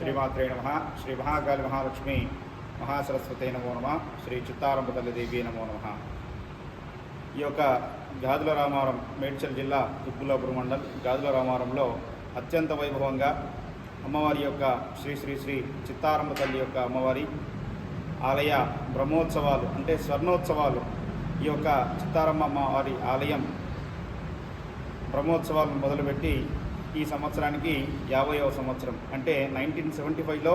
శ్రీమాత్రే నమ. శ్రీ మహాకాళి మహాలక్ష్మి మహాసరస్వతి నమో నమ. శ్రీ చిత్తారంభ తల్లి దేవి నమో నమ. ఈ యొక్క గాజుల రామారం మేడ్చల్ జిల్లా దుబ్బులాపురం మండల్ గాజుల రామారంలో అత్యంత వైభవంగా అమ్మవారి యొక్క శ్రీ శ్రీ శ్రీ చిత్తారంభ తల్లి యొక్క అమ్మవారి ఆలయ బ్రహ్మోత్సవాలు అంటే స్వర్ణోత్సవాలు ఈ యొక్క చిత్తారమ్మ అమ్మవారి ఆలయం బ్రహ్మోత్సవాలను మొదలుపెట్టి ఈ సంవత్సరానికి యాభైవ సంవత్సరం. అంటే నైన్టీన్ సెవెంటీ ఫైవ్లో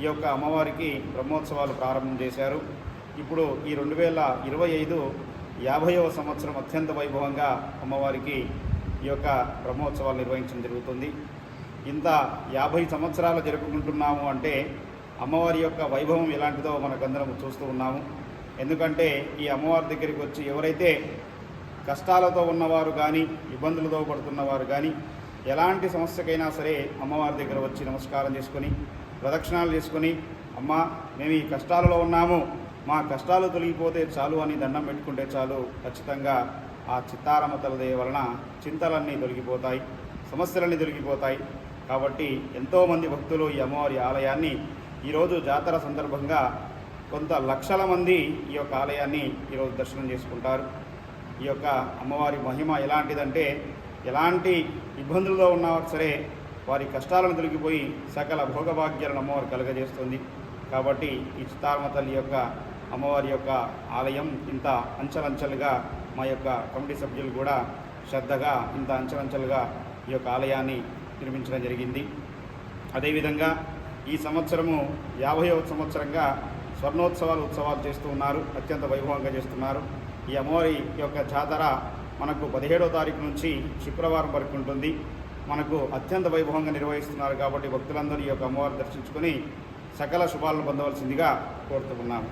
ఈ యొక్క అమ్మవారికి బ్రహ్మోత్సవాలు ప్రారంభం చేశారు. ఇప్పుడు ఈ రెండు వేల ఇరవై ఐదు యాభైవ సంవత్సరం అత్యంత వైభవంగా అమ్మవారికి ఈ యొక్క బ్రహ్మోత్సవాలు నిర్వహించడం జరుగుతుంది. ఇంత యాభై సంవత్సరాలు జరుపుకుంటున్నాము అంటే అమ్మవారి యొక్క వైభవం ఎలాంటిదో మనకందరం చూస్తూ ఉన్నాము. ఎందుకంటే ఈ అమ్మవారి దగ్గరికి వచ్చి ఎవరైతే కష్టాలతో ఉన్నవారు కానీ ఇబ్బందులతో పడుతున్నవారు కానీ ఎలాంటి సమస్యకైనా సరే అమ్మవారి దగ్గర వచ్చి నమస్కారం చేసుకొని ప్రదక్షిణాలు చేసుకొని అమ్మ మేము ఈ కష్టాలలో ఉన్నాము. మా కష్టాలు తొలగిపోతే చాలు అని దండం పెట్టుకుంటే చాలు. ఖచ్చితంగా ఆ చిత్తారమ్మ తలదే వలన చింతలన్నీ తొలగిపోతాయి సమస్యలన్నీ తొలగిపోతాయి. కాబట్టి ఎంతోమంది భక్తులు ఈ అమ్మవారి ఆలయాన్ని ఈరోజు జాతర సందర్భంగా కొంత లక్షల మంది ఈ యొక్క ఆలయాన్ని ఈరోజు దర్శనం చేసుకుంటారు. ఈ యొక్క అమ్మవారి మహిమ ఎలాంటిదంటే ఎలాంటి ఇబ్బందుల్లో ఉన్నా సరే వారి కష్టాలను తొలగిపోయి సకల భోగభాగ్యాలను అమ్మవారు కలుగజేస్తుంది. కాబట్టి ఈ చిత్తారమ్మ తల్లి యొక్క అమ్మవారి యొక్క ఆలయం ఇంత అంచెలంచెలుగా మా యొక్క కమిటీ సభ్యులు కూడా శ్రద్ధగా ఇంత అంచెలంచెలుగా ఈ యొక్క ఆలయాన్ని నిర్మించడం జరిగింది. అదేవిధంగా ఈ సంవత్సరము యాభైవ సంవత్సరంగా స్వర్ణోత్సవాలు ఉత్సవాలు చేస్తూ ఉన్నారు. అత్యంత వైభవంగా చేస్తున్నారు. ఈ అమ్మవారి యొక్క జాతర మనకు పదిహేడో తారీఖు నుంచి శుక్రవారం వరకు ఉంటుంది. మనకు అత్యంత వైభవంగా నిర్వహిస్తున్నారు కాబట్టి భక్తులందరూ ఈ యొక్క అమ్మవారిని దర్శించుకొని సకల శుభాలను పొందవలసిందిగా కోరుతున్నాము.